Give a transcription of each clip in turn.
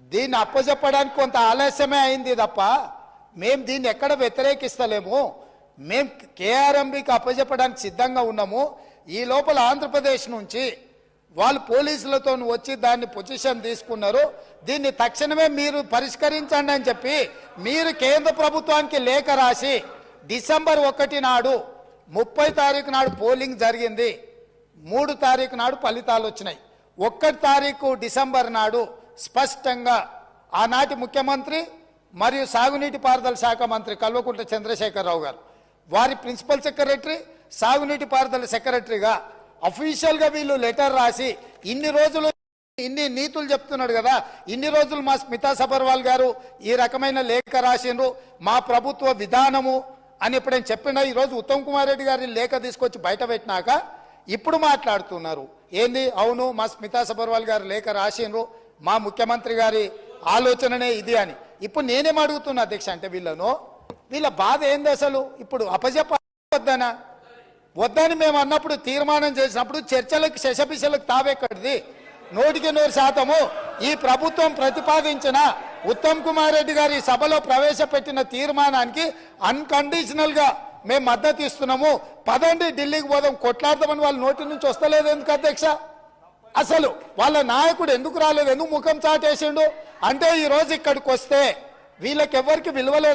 దీన్ని అప్పచెప్పడానికి కొంత ఆలస్యమే అయింది తప్ప మేము దీన్ని ఎక్కడ వ్యతిరేకిస్తలేము. మేము కేఆర్ఎంబికి అప్పచెప్పడానికి సిద్ధంగా ఉన్నాము. ఈ లోపల ఆంధ్రప్రదేశ్ నుంచి వాళ్ళు పోలీసులతో వచ్చి దాన్ని పొజిషన్ తీసుకున్నారు. దీన్ని తక్షణమే మీరు పరిష్కరించండి అని చెప్పి మీరు కేంద్ర ప్రభుత్వానికి లేఖ రాసి డిసెంబర్ ఒకటి నాడు ముప్పై తారీఖు నాడు పోలింగ్ జరిగింది. మూడు తారీఖు నాడు ఫలితాలు వచ్చినాయి. ఒక్కటి తారీఖు డిసెంబర్ నాడు స్పష్టంగా ఆనాటి ముఖ్యమంత్రి మరియు సాగునీటి పారుదల శాఖ మంత్రి కల్వకుంట్ల చంద్రశేఖరరావు గారు. వారి ప్రిన్సిపల్ సెక్రటరీ సాగునీటి పారుదల సెక్రటరీగా అఫీషియల్గా వీళ్ళు లెటర్ రాసి ఇన్ని రోజులు ఇన్ని నీతులు చెప్తున్నాడు కదా ఇన్ని రోజులు మా స్మితా సబర్వాల్ గారు ఈ రకమైన లేఖ రాసిండ్రు మా ప్రభుత్వ విధానము అని ఎప్పుడైనా చెప్పినా ఈరోజు ఉత్తమ్ కుమార్ రెడ్డి గారి లేఖ తీసుకొచ్చి బయట పెట్టినాక ఇప్పుడు మాట్లాడుతున్నారు. ఏంది? అవును మా స్మితా సబర్వాల్ గారు లేఖ రాసిండ్రు మా ముఖ్యమంత్రి గారి ఆలోచననే ఇది అని. ఇప్పుడు నేనేం అడుగుతున్నా అధ్యక్ష అంటే వీళ్ళను వీళ్ళ బాధ ఏంది అసలు? ఇప్పుడు అపజెప్ప వద్దనా వద్దని మేము అన్నప్పుడు తీర్మానం చేసినప్పుడు చర్చలకు శశపిశలకు తావెక్కడిది? నూటికి నూరు శాతము ఈ ప్రభుత్వం ప్రతిపాదించిన ఉత్తమ్ కుమార్ రెడ్డి గారి సభలో ప్రవేశపెట్టిన తీర్మానానికి అన్కండిషనల్గా మేము మద్దతు ఇస్తున్నాము. పదండి ఢిల్లీకి పోదాం కొట్లాడదామని వాళ్ళ నోటి నుంచి వస్తలేదు ఎందుకు అధ్యక్ష? అసలు వాళ్ళ నాయకుడు ఎందుకు రాలేదు? ఎందుకు ముఖం చాటేసిండు? అంటే ఈరోజు ఇక్కడికి వస్తే వీళ్ళకి ఎవరికి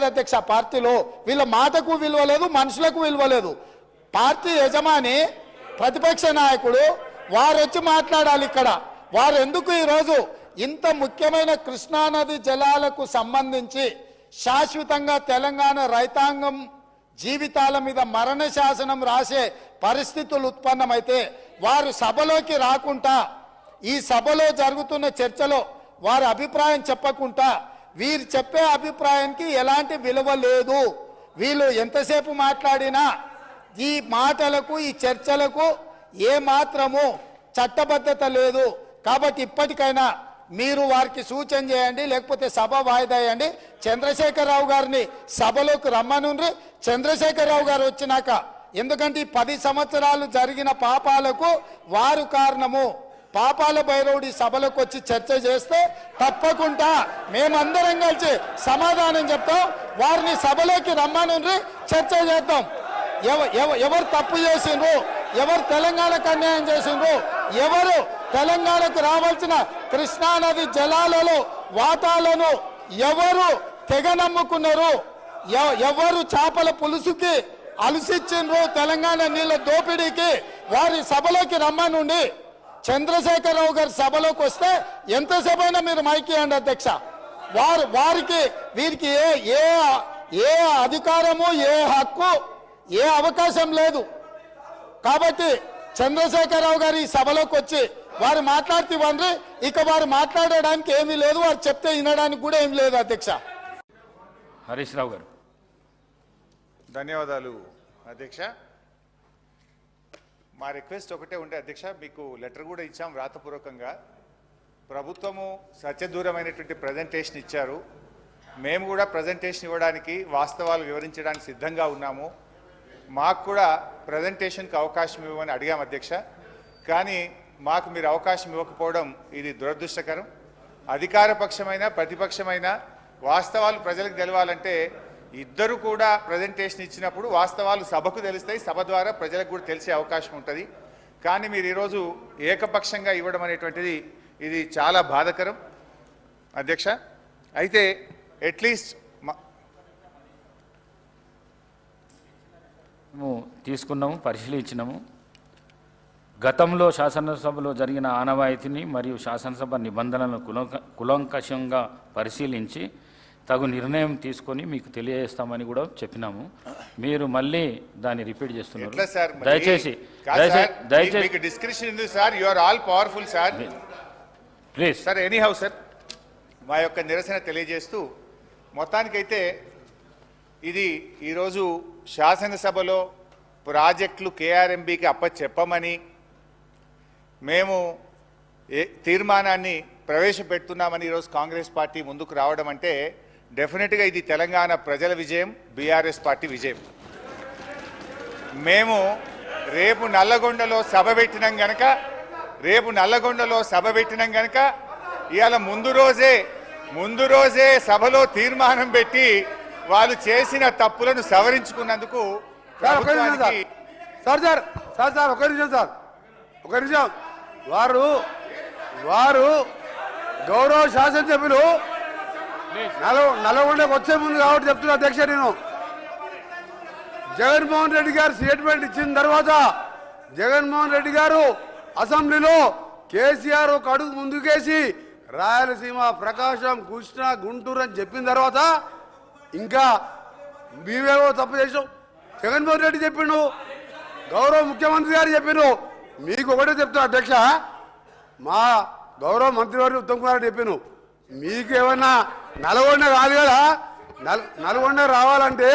అధ్యక్ష పార్టీలో. వీళ్ళ మాటకు విలువ లేదు మనుషులకు విలువ లేదు పార్టీ యజమాని ప్రతిపక్ష నాయకుడు వారు వచ్చి మాట్లాడాలి ఇక్కడ. వారు ఎందుకు ఈరోజు ఇంత ముఖ్యమైన కృష్ణానది జలాలకు సంబంధించి శాశ్వతంగా తెలంగాణ రైతాంగం జీవితాల మీద మరణ శాసనం రాసే పరిస్థితులు ఉత్పన్నమైతే వారు సభలోకి రాకుండా ఈ సభలో జరుగుతున్న చర్చలో వారి అభిప్రాయం చెప్పకుండా వీరు చెప్పే అభిప్రాయానికి ఎలాంటి విలువ లేదు. వీళ్ళు ఎంతసేపు మాట్లాడినా ఈ మాటలకు ఈ చర్చలకు ఏ మాత్రము చట్టబద్ధత లేదు. కాబట్టి ఇప్పటికైనా మీరు వారికి సూచన చేయండి లేకపోతే సభ వాయిదా వేయండి. చంద్రశేఖరరావు గారిని సభలోకి రమ్మనుండ్రి. చంద్రశేఖరరావు గారు వచ్చినాక ఎందుకంటే ఈ పది సంవత్సరాలు జరిగిన పాపాలకు వారు కారణము. పాపాల భైరవుడి సభలకు వచ్చి చర్చ చేస్తే తప్పకుండా మేమందరం కలిసి సమాధానం చెప్తాం. వారిని సభలోకి రమ్మనుండ్రి చర్చ చేద్దాం. ఎవ- ఎవ- ఎవరు తప్పు చేసిండ్రు? ఎవరు తెలంగాణకు అన్యాయం చేసిండ్రు? ఎవరు తెలంగాణకు రావాల్సిన కృష్ణానది జలాలలో వాతాలను ఎవరు తెగ నమ్ముకున్నారు? ఎవరు చేపల పులుసుకి అలసిచ్చిండ్రు తెలంగాణ నీళ్ళ దోపిడీకి వారి సభలోకి రమ్మనుండి చంద్రశేఖరరావు గారి సభలోకి వస్తే ఎంతసేపు అయినా మీరు మైకియండి అధ్యక్ష. వారు వారికి వీరికి ఏ ఏ ఏ అధికారము ఏ హక్కు ఏ అవకాశం లేదు. కాబట్టి చంద్రశేఖరరావు గారు ఈ సభలోకి వచ్చి వారు మాట్లాడుతూ ఇక వారు మాట్లాడడానికి ఏమీ లేదు. వారు చెప్తే వినడానికి కూడా ఏమీ లేదు అధ్యక్ష. హరీష్ రావు గారు. ధన్యవాదాలు అధ్యక్ష. మా రిక్వెస్ట్ ఒకటే ఉంటే అధ్యక్ష మీకు లెటర్ కూడా ఇచ్చాం వ్రాతపూర్వకంగా. ప్రభుత్వము సత్యదూరమైనటువంటి ప్రజెంటేషన్ ఇచ్చారు. మేము కూడా ప్రజెంటేషన్ ఇవ్వడానికి వాస్తవాలు వివరించడానికి సిద్ధంగా ఉన్నాము. మాకు కూడా ప్రజెంటేషన్కి అవకాశం ఇవ్వమని అడిగాం అధ్యక్ష. కానీ మాకు మీరు అవకాశం ఇవ్వకపోవడం ఇది దురదృష్టకరం. అధికార పక్షమైన ప్రతిపక్షమైన వాస్తవాలు ప్రజలకు తెలవాలంటే ఇద్దరు కూడా ప్రజెంటేషన్ ఇచ్చినప్పుడు వాస్తవాలు సభకు తెలుస్తాయి సభ ద్వారా ప్రజలకు కూడా తెలిసే అవకాశం ఉంటుంది. కానీ మీరు ఈరోజు ఏకపక్షంగా ఇవ్వడం అనేటువంటిది ఇది చాలా బాధకరం. అధ్యక్ష అయితే అట్లీస్ట్ మేము తీసుకున్నాము పరిశీలించినాము. గతంలో శాసనసభలో జరిగిన ఆనవాయితీని మరియు శాసనసభ నిబంధనలను కులంక కులంకషంగా పరిశీలించి తగు నిర్ణయం తీసుకొని మీకు తెలియజేస్తామని కూడా చెప్పినాము. మీరు మళ్ళీ దాన్ని రిపీట్ చేస్తున్నారు? దయచేసి దయచేసి సార్, మీ- దయచేసి మీకు డిస్క్రిప్షన్ ఉంది sir. You are all powerful sir please. Sir anyhow sir మా యొక్క నిరసన తెలియజేస్తూ మొత్తానికైతే ఇది ఈరోజు శాసనసభలో ప్రాజెక్టులు కేఆర్ఎంబికి అప్పచెప్పమని మేము ఏ తీర్మానాన్ని ప్రవేశపెడుతున్నామని ఈరోజు కాంగ్రెస్ పార్టీ ముందుకు రావడం అంటే డెఫినెట్గా ఇది తెలంగాణ ప్రజల విజయం బీఆర్ఎస్ పార్టీ విజయం. మేము రేపు నల్లగొండలో సభ పెట్టినాం గనక రేపు నల్లగొండలో సభ పెట్టినాం గనక ఇవాళ ముందు రోజే ముందు రోజే సభలో తీర్మానం పెట్టి వాళ్ళు చేసిన తప్పులను సవరించుకున్నందుకు సార్ సార్. సార్ సార్ ఒక నిమిషం సార్. ఒక నిమిషం. వారు వారు గౌరవ శాసనసభ్యులు నలవ నల్గొండకు వచ్చే ముందు కాబట్టి చెప్తున్నా అధ్యక్ష నేను. జగన్మోహన్ రెడ్డి గారు స్టేట్మెంట్ ఇచ్చిన తర్వాత జగన్మోహన్ రెడ్డి గారు అసెంబ్లీలో కేసీఆర్ ఒక అడుగు ముందుకేసి రాయలసీమ ప్రకాశం కృష్ణ గుంటూరు అని చెప్పిన తర్వాత ఇంకా మీవేవో తప్పు చేసాం జగన్మోహన్ రెడ్డి చెప్పిండు గౌరవ ముఖ్యమంత్రి గారు చెప్పిండు. మీకు ఒకటే చెప్తున్నా అధ్యక్ష మా గౌరవ మంత్రివారి ఉత్తమ్ కుమార్ రెడ్డి చెప్పాను మీకు ఏమన్నా నల్గొండ కాదు కదా? నల్ నల్గొండ రావాలంటే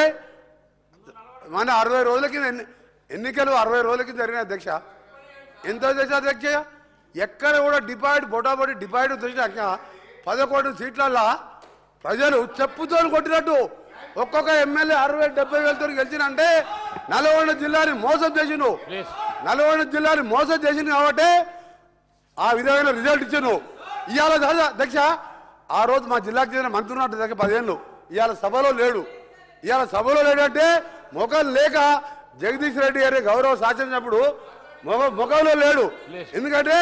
మన అరవై రోజుల కింద ఎన్ని ఎన్నికలు అరవై రోజుల కింద జరిగిన అధ్యక్ష. ఎంత అధ్యక్ష అధ్యక్ష? ఎక్కడ కూడా డిపాయిడ్ బొటాబొటి డిపాయిడ్ తెచ్చినాక పదకొండు సీట్లల్లో ప్రజలు చెప్పుతో కొట్టినట్టు. ఒక్కొక్క ఎమ్మెల్యే అరవై డెబ్బై వేలతో గెలిచినంటే నల్గొండ జిల్లాని మోసం చేసిండు. నల్గొండ జిల్లాని మోసం చేసింది కాబట్టి ఆ విధమైన రిజల్ట్ ఇచ్చాను ఇవాళ అధ్యక్ష ఆ రోజు మా జిల్లాకు చెందిన మంత్రి ఉన్నట్టు దగ్గర పదిహేను ఇవాళ సభలో లేడు. ఇవాళ సభలో లేడంటే ముఖం లేక జగదీష్ రెడ్డి గారి గౌరవ సాధించినప్పుడు మొగ ముఖంలో లేడు. ఎందుకంటే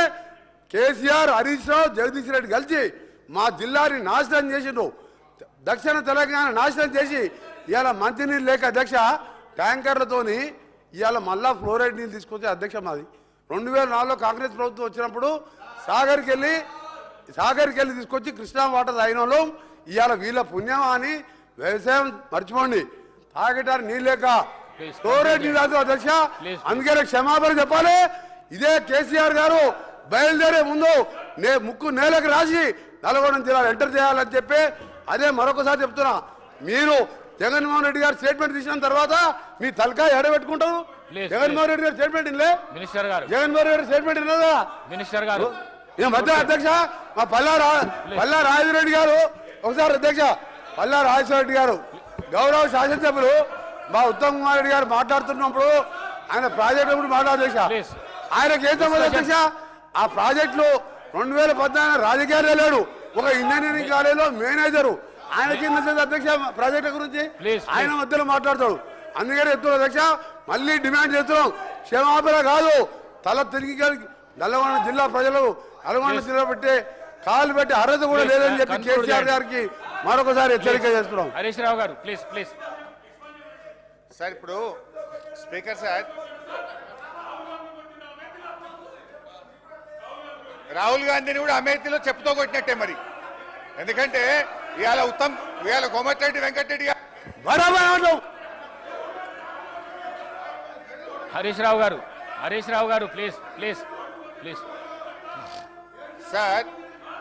కేసీఆర్ హరీష్ రావు జగదీష్ రెడ్డి కలిసి మా జిల్లాని నాశనం చేసిండు దక్షిణ తెలంగాణ నాశనం చేసి ఇవాళ మంచినీళ్ళు లేక అధ్యక్ష ట్యాంకర్లతోని ఇవాళ మళ్ళా ఫ్లోరైడ్ నీళ్ళు తీసుకొచ్చే అధ్యక్ష మాది. రెండు వేల నాలుగులో కాంగ్రెస్ ప్రభుత్వం వచ్చినప్పుడు సాగర్కి వెళ్ళి సాగర్కి వెళ్ళి తీసుకొచ్చి కృష్ణా వాటర్ తాగిన వాళ్ళం ఇవాళ వీళ్ళ పుణ్యమా అని వ్యవసాయం మర్చిపోండి. తాగటానికి నీళ్ళు లేక Please, ఫ్లోరైడ్ నీళ్ళు తాగుతాం అధ్యక్ష అందుకనే క్షమాపణ చెప్పాలి. ఇదే కేసీఆర్ గారు బయలుదేరే ముందు నే ముక్కు నేలకు రాసి నల్గొండ జిల్లాలో ఎంటర్ చేయాలని చెప్పి అదే మరొకసారి చెప్తున్నా. మీరు జగన్మోహన్ రెడ్డి గారు స్టేట్మెంట్ తీసిన తర్వాత మీ తలకాయ ఎడబెట్టుకుంటారు. జగన్మోహన్ రెడ్డి గారు స్టేట్మెంట్ ఇల్లే మినిస్టర్ గారు. జగన్మోహన్ రెడ్డి స్టేట్మెంట్ ఇన్నదా మినిస్టర్ గారు. మధ్య అధ్యక్ష మా పల్లా రా పల్లా రాజరెడ్డి గారు. ఒకసారి అధ్యక్ష పల్లా రాజశేఖర గారు. గౌరవ శాసనసభ్యులు మా ఉత్తమ్ కుమార్ రెడ్డి గారు మాట్లాడుతున్నప్పుడు ఆయన ప్రాజెక్టు గురించి మాట్లాడు అధ్యక్ష Please. ఆయనకి ఏం అధ్యక్ష? ఆ ప్రాజెక్టులో రెండు వేల పద్నాలుగు రాజకీయాలు లేడు ఒక ఇంజనీరింగ్ కాలేజీలో మేనేజరు. ఆయనకి అధ్యక్ష ప్రాజెక్టు గురించి. ఆయన మధ్యలో మాట్లాడతాడు. అందుకని చెప్తున్నాం అధ్యక్ష మళ్ళీ డిమాండ్ చేస్తున్నాం. క్షమాపణ కాదు తల తిరిగి నల్లగొండ జిల్లా ప్రజలు నల్గొండ జిల్లా పెట్టే కాలు పెట్టి అర్హత కూడా లేదని చెప్పి conclude కేసీఆర్. గారికి మరొకసారి హెచ్చరిక చేస్తున్నాం. హరీష్ రావు గారు ప్లీజ్ ప్లీజ్ సార్ ఇప్పుడు స్పీకర్ సార్. రాహుల్ గాంధీని కూడా అమేథీలో చెప్పుతో కొట్టినట్టే మరి. ఎందుకంటే ఇవాళ ఉత్తమ్ ఇవాళ కోమటిరెడ్డి వెంకటరెడ్డి గారు హరీష్ రావు గారు హరీష్ రావు గారు ప్లీజ్ ప్లీజ్ ప్లీజ్ సార్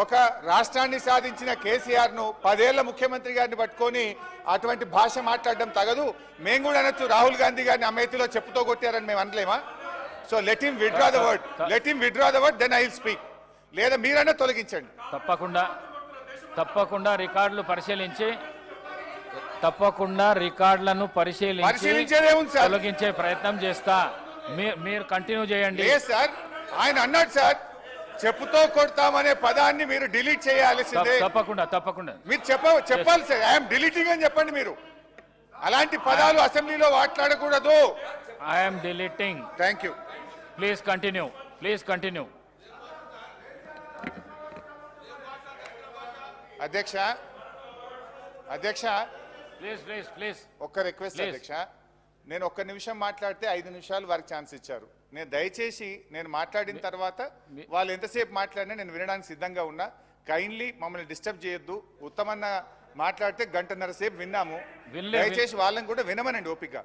ఒక రాష్ట్రాన్ని సాధించిన కేసీఆర్ను పదేళ్ళ ముఖ్యమంత్రి గారిని పట్టుకొని అటువంటి భాష మాట్లాడడం తగదు. మేము కూడా అనొచ్చు రాహుల్ గాంధీ గారిని అమేథీలో చెప్పుతో కొట్టారని మేము అనలేమా? So let him withdraw the word let him withdraw the word then I will speak లేదా మీరైనా తొలగించండి. తప్పకుండా తప్పకుండా రికార్డులు పరిశీలించి తప్పకుండా రికార్డులను పరిశీలించి? తొలగించే ప్రయత్నం చేస్తా. మీరు కంటిన్యూ చేయండి. సార్. ఆయన అన్నాడు సార్. చెప్పుతో కొడతామనే పదాన్ని మీరు డిలీట్ చేయాల్సిందే తప్ప- తప్పకుండా తప్పకుండా. మీరు చెప్ప చెప్పాలి సార్. ఐఎమ్ డిలీటింగ్ అని చెప్పండి మీరు. అలాంటి పదాలు అసెంబ్లీలో మాట్లాడకూడదు. I'm deleting. Thank you please continue please continue అధ్యక్ష అధ్యక్ష. ప్లీజ్ ప్లీజ్ ప్లీజ్ ఒక్క రిక్వెస్ట్. అధ్యక్ష. నేను ఒక్క నిమిషం మాట్లాడితే ఐదు నిమిషాలు వారికి ఛాన్స్ ఇచ్చారు. నేను దయచేసి నేను మాట్లాడిన తర్వాత వాళ్ళు ఎంతసేపు మాట్లాడినా నేను వినడానికి సిద్ధంగా ఉన్నా. కైండ్లీ మమ్మల్ని డిస్టర్బ్ చేయొద్దు. ఉత్తమన్న మాట్లాడితే గంటన్నర సేపు విన్నాము. దయచేసి వాళ్ళని కూడా వినమనండి ఓపిక.